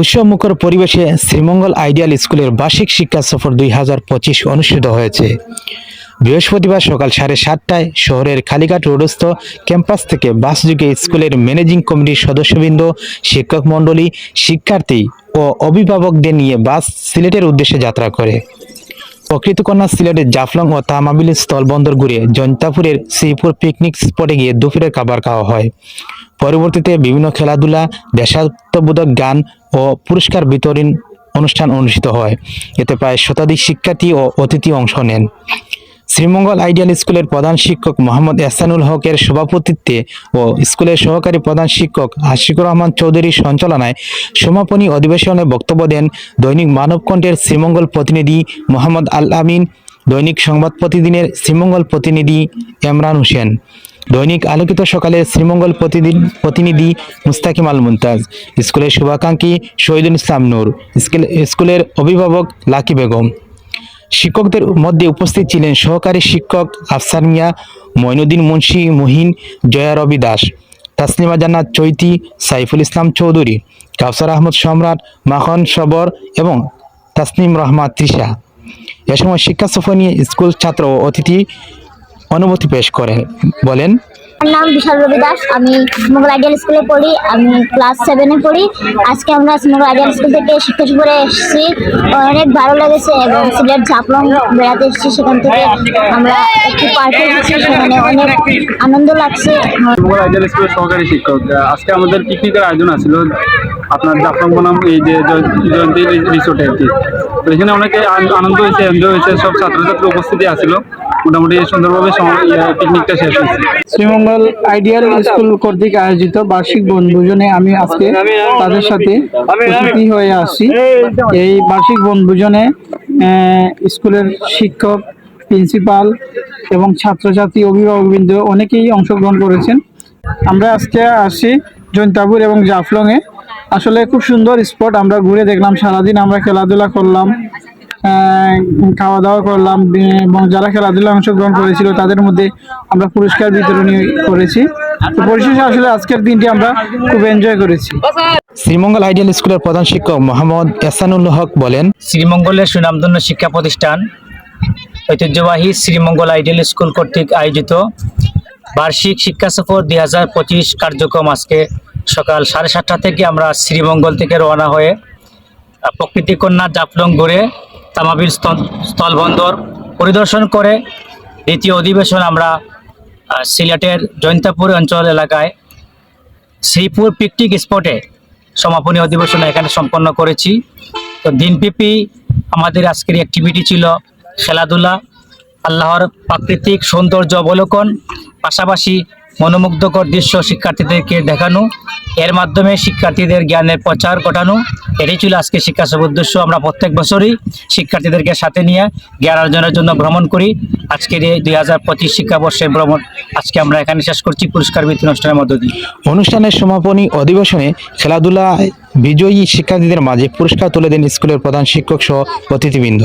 উৎসবমুখর পরিবেশে শ্রীমঙ্গল আইডিয়াল স্কুলের বার্ষিক শিক্ষা সফর দুই হাজার পঁচিশ অনুষ্ঠিত হয়েছে। বৃহস্পতিবার সকাল সাড়ে সাতটায় শহরের কালীঘাট রোডস্থ ক্যাম্পাস থেকে বাসযোগে স্কুলের ম্যানেজিং কমিটির সদস্যবৃন্দ, শিক্ষক মণ্ডলী, শিক্ষার্থী ও অভিভাবকদের নিয়ে বাস সিলেটের উদ্দেশ্যে যাত্রা করে। প্রকৃতকন্যা সিলেটের জাফলং ও তামাবিল স্থলবন্দর ঘুরে জৈন্তাপুরের শ্রীপুর পিকনিক স্পটে গিয়ে দুপুরের খাবার খাওয়া হয়। পরবর্তীতে বিভিন্ন খেলাধুলা, দেশাত্মবোধক গান ও পুরস্কার বিতরণ অনুষ্ঠান অনুষ্ঠিত হয়। এতে প্রায় শতাধিক শিক্ষার্থী ও অতিথি অংশ নেন। শ্রীমঙ্গল আইডিয়াল স্কুলের প্রধান শিক্ষক মোহাম্মদ এহসানুল হকের সভাপতিত্বে ও স্কুলের সহকারী প্রধান শিক্ষক আশিকুর রহমান চৌধুরীর সঞ্চালনায় সমাপনী অধিবেশনে বক্তব্য দেন দৈনিক মানবকণ্ঠের শ্রীমঙ্গল প্রতিনিধি মোহাম্মদ আল আমিন, দৈনিক সংবাদ প্রতিদিনের শ্রীমঙ্গল প্রতিনিধি এমরান হোসেন। দৈনিক আলোকিত সকালে শ্রীমঙ্গল প্রতিদিন প্রতিনিধি মুস্তাকিম আল মুমতাজ স্কুলের শুভাকাঙ্ক্ষী শহীদুল ইসলাম নূর, স্কুল- স্কুলের অভিভাবক লাকি বেগম। শিক্ষকদের মধ্যে উপস্থিত ছিলেন সহকারী শিক্ষক আফসার মিয়া মঈনুদ্দিন মুন্সি, মুহিন, জয়া রবি দাস তাসলিমা জান্নাত চৈতি, সাইফুল ইসলাম চৌধুরী, কাউসার আহমদ সম্রাট, মাখন সবর এবং তাসনিম রহমান তৃষা এ সময় শিক্ষা সফর নিয়ে স্কুল ছাত্র ও অতিথি অনুভূতি পেশ করেন বলেন। আমার নাম বিশাল রবি দাস। আমি মোগল আইডিয়াল স্কুলে পড়ি। আমি ক্লাস সেভেনে পড়ি। আজকে আমরা মোগল আইডিয়াল স্কুল থেকে শিক্ষা শিবিরে এসেছি। অনেক ভালো লেগেছে এবং সিলেট ঝাপলং বেড়াতে এসেছি। সেখান থেকে আমরা একটি পার্কে এসেছি সেখানে অনেক আনন্দ লাগছে। মোগল আইডিয়াল স্কুলের সহকারী শিক্ষক আজকে আমাদের পিকনিকের আয়োজন আছিল? আপনার জাফলং বনাম এই যে জয়ন্তী রিসোর্টে আর কি। এখানে অনেকে আনন্দ হয়েছে এনজয় হয়েছে। সব ছাত্রছাত্রী উপস্থিতি আছিল। মোটামুটি সুন্দরভাবে ইয়ে, পিকনিকটা শেষ হয়েছে। শ্রীমঙ্গল আইডিয়াল স্কুল কর্তৃক আয়োজিত বার্ষিক বনভোজনে আমি আজকে তাদের সাথে হয়ে আসি। এই বার্ষিক বনভোজনে স্কুলের শিক্ষক প্রিন্সিপাল এবং ছাত্রছাত্রী অভিভাবকবৃন্দ অনেকেই অংশগ্রহণ করেছেন। আমরা আজকে আসি জৈন্তাপুর এবং জাফলংয়ে। আসলে খুব সুন্দর স্পট আমরা ঘুরে দেখলাম সারাদিন আমরা খেলাধুলা করলাম। খাওয়া দাওয়া করলাম এবং যারা খেলাধুলায় অংশগ্রহণ করেছিল তাদের মধ্যে আমরা পুরস্কার বিতরণী করেছি। তো পরিশেষে আসলে আজকের দিনটি আমরা খুব এনজয় করেছি। শ্রীমঙ্গল আইডিয়াল স্কুলের প্রধান শিক্ষক মোহাম্মদ এহসানুল হক বলেন শ্রীমঙ্গলের সুনামধন্য শিক্ষা প্রতিষ্ঠান ঐতিহ্যবাহী শ্রীমঙ্গল আইডিয়াল স্কুল কর্তৃক আয়োজিত বার্ষিক শিক্ষা সফর দুই হাজার পঁচিশ কার্যক্রম আজকে সকাল সাড়ে সাতটা থেকে আমরা শ্রীমঙ্গল থেকে রওনা হয়ে প্রকৃতি কন্যা জাফলং ঘুরে তামাবিল স্থল- স্থলবন্দর পরিদর্শন করে দ্বিতীয় অধিবেশন আমরা সিলেটের জৈন্তাপুর অঞ্চল এলাকায় শ্রীপুর পিকনিক স্পটে সমাপনী অধিবেশন এখানে সম্পন্ন করেছি। তো দিনব্যাপী আমাদের আজকের অ্যাক্টিভিটি ছিল খেলাধুলা, আল্লাহর প্রাকৃতিক সৌন্দর্য অবলোকন, পাশাপাশি মনোমুগ্ধকর দৃশ্য শিক্ষার্থীদেরকে দেখানো, এর মাধ্যমে শিক্ষার্থীদের জ্ঞানের প্রচার ঘটানো এটাই ছিল আজকে শিক্ষা সভার উদ্দেশ্য। আমরা প্রত্যেক বছরই শিক্ষার্থীদেরকে সাথে নিয়ে জ্ঞান অর্জনের জন্য ভ্রমণ করি। আজকের এই দুই হাজার পঁচিশ শিক্ষাবর্ষের ভ্রমণ আজকে আমরা এখানে শেষ করছি পুরস্কার বিতরণ অনুষ্ঠানের মধ্য দিয়ে। অনুষ্ঠানের সমাপনী অধিবেশনে খেলাধুলায় বিজয়ী শিক্ষার্থীদের মাঝে পুরস্কার তুলে দেন স্কুলের প্রধান শিক্ষক সহ অতিথিবৃন্দ।